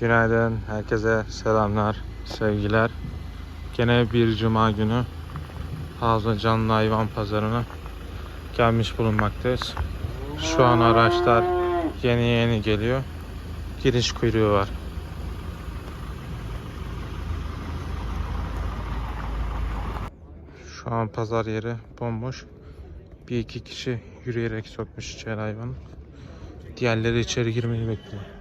Günaydın, herkese selamlar, sevgiler. Gene bir cuma günü Hazlı Canlı Hayvan Pazarı'na gelmiş bulunmaktayız. Şu an araçlar yeni yeni geliyor. Giriş kuyruğu var. Şu an pazar yeri bomboş. Bir iki kişi yürüyerek sokmuş içeri hayvanı. Diğerleri içeri girmeyi bekliyor.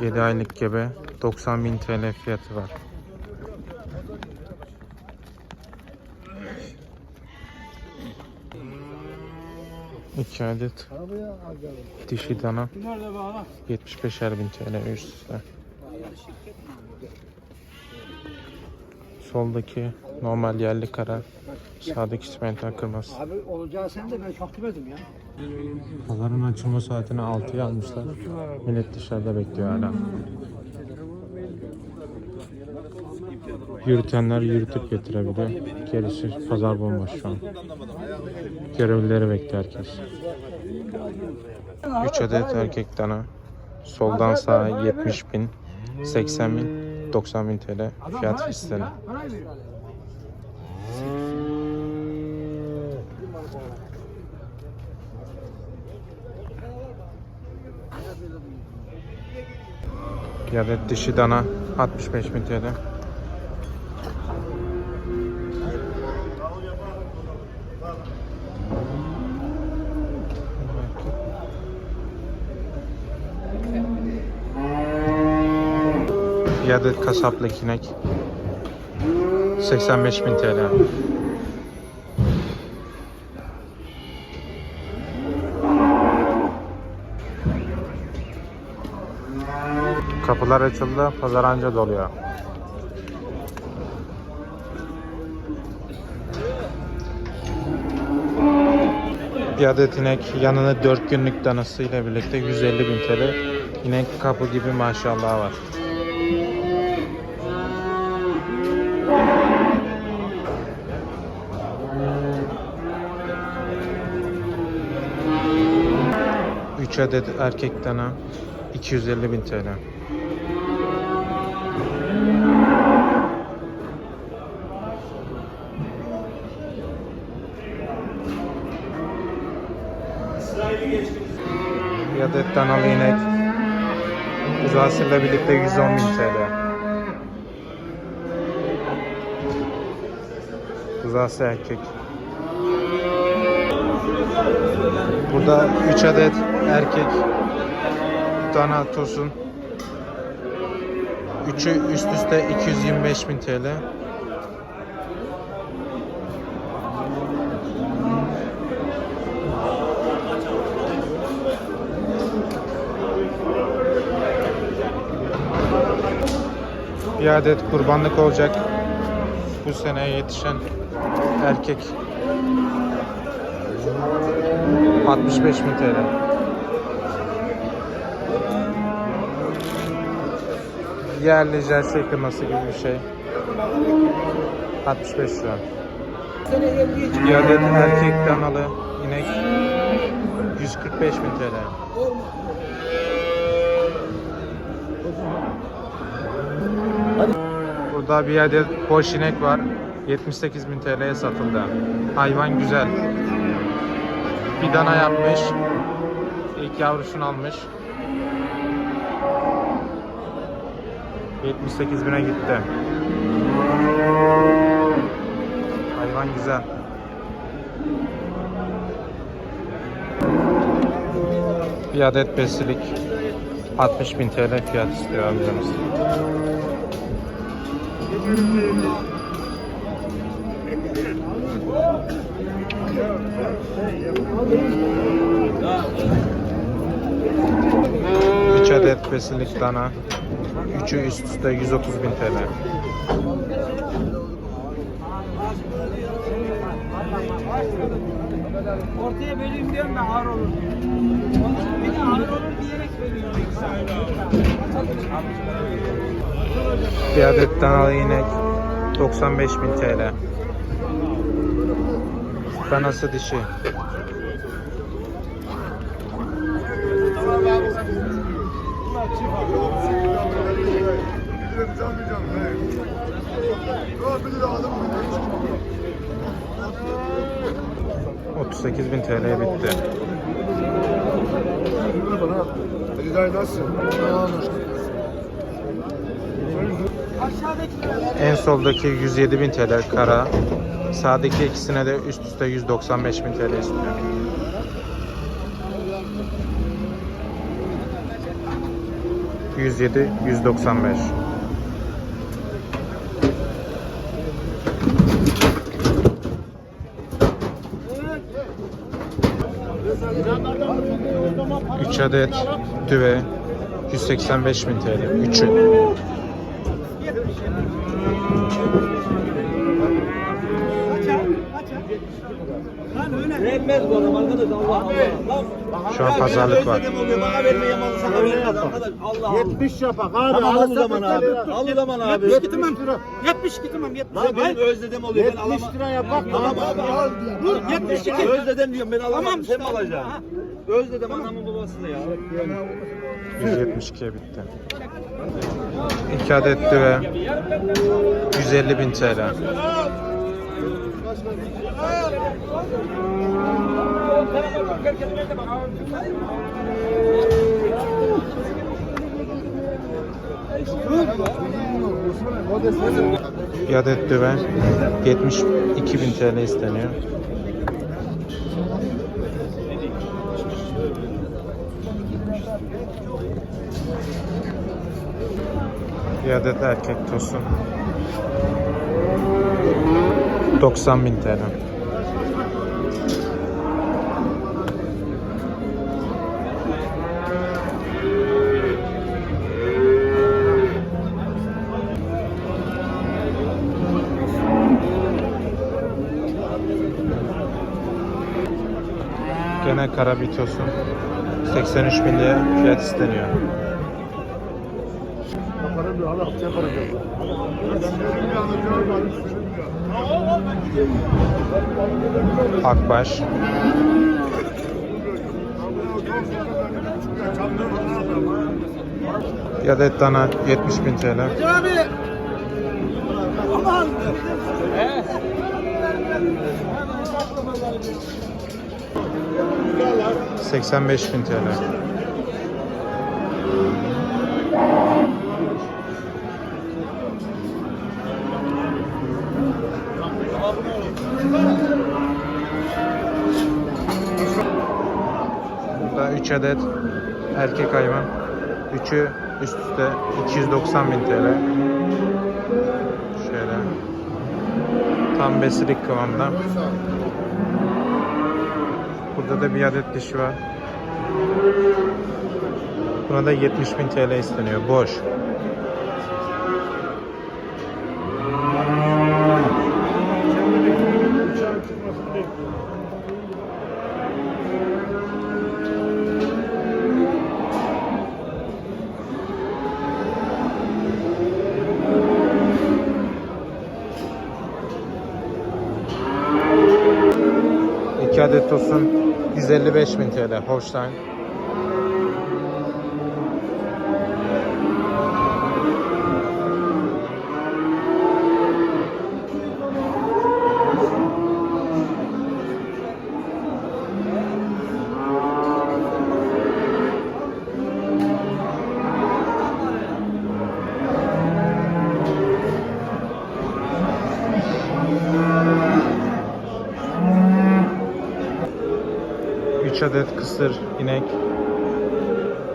7 aylık gebe 90.000 TL fiyatı var. İki adet dişi dana 75'er bin TL üst. Soldaki normal yerli kara, sağdaki simental kırmızı. Abi olacağı sen de ben çok demedim ya. Pazarın açılma saatini 6'ya almışlar. Millet dışarıda bekliyor hala. Yürütenler yürütüp getirebiliyor. Gerisi pazar bomboş şu an. Görevlileri bekliyor herkes. 3 adet erkek dana. Soldan sağa 70 bin, 80 bin, 90 bin TL fiyat isteniyor. Bir adet dişi dana 65 bin TL. Bir adet kasaplık inek 85 bin TL. Kapılar açıldı, pazar anca doluyor. Bir adet inek yanına 4 günlük danasıyla birlikte 150 bin TL. İnek kapı gibi maşallah var. Üç adet erkek dana 250 bin TL. Bir adet danalı inek. Kuzasıyla birlikte 110 bin TL. Kuzası erkek. Burada 3 adet erkek dana tosun. Üçü üst üste 225 bin TL. Bir adet kurbanlık olacak. Bu sene yetişen erkek 65 bin TL. Yerli jersey kırması gibi bir şey. 65 lira. Bir adet erkek danalı inek 145 bin TL. Burada bir adet boş inek var. 78 bin TL'ye satıldı. Hayvan güzel. Bir dana yapmış. İlk yavrusunu almış. 78 bine gitti. Hayvan güzel. Bir adet besilik 60 bin TL fiyat istiyor amcamız. Üç adet besilik dana. Üçü üst üste 130 bin TL. Ortaya böleyim diyorum da ağır olur diyor. Onun için bir de ağır olur diyerek bölüyorum. Bir adet danalı inek 95 bin TL. Danası dişi. 38 bin TL bitti. En soldaki 107 bin TL kara. Sağdaki ikisine de üst üste 195 bin TL istiyor. %107, %95. 3 adet düve 185 bin TL. 3'ü. Vermez bu adam arkadaş Allah Allah. Lan Şu an pazarlık var. bana vermeye malı sana vermez arkadaş. Allah Allah. 70 yapak abi. Tamam al o zaman abi. Al o zaman abi. 70 tamam. lira. 72 tamam 70. Lan benim özledim oluyor ben 70 alamam. lira yapak. Tamam abi al. Dur 72. Özledim diyorum ben alamam. Tamam, sen mi alacaksın? Özledim anamın babası da ya. 172'ye bitti. 2 adet düve 150 bin TL. Bir adet düve 72 bin TL isteniyor. Bir adet erkek tosun 90 bin TL. Gene kara bir tosun 83 bin liraya fiyat isteniyor. Akbaş bir adet dana 70 bin TL. Abi. Aman. 85 bin TL. 3 adet erkek hayvan. Üçü üst üste 290 bin TL. Şöyle. Tam besilik kıvamda. Burada da bir adet dişi var. Buna da 70 bin TL isteniyor. Boş. Adet tosun 155 bin TL. Holstein. Üç adet kısır inek.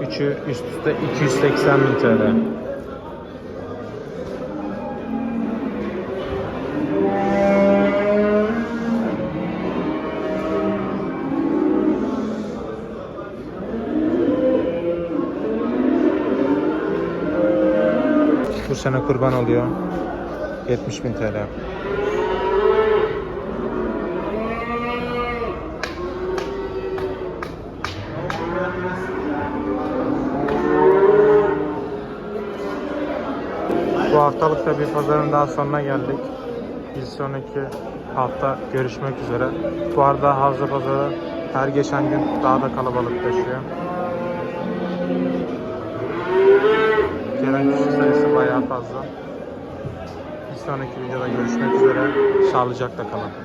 Üçü üst üste 280 bin TL. Bu sene kurban oluyor. 70 bin TL. Da bir pazarın daha sonuna geldik. Bir sonraki hafta görüşmek üzere. Bu arada Havza Pazarı her geçen gün daha da kalabalıklaşıyor. Gelen kişi sayısı bayağı fazla. Bir sonraki videoda görüşmek üzere. Sağlıcakla kalın.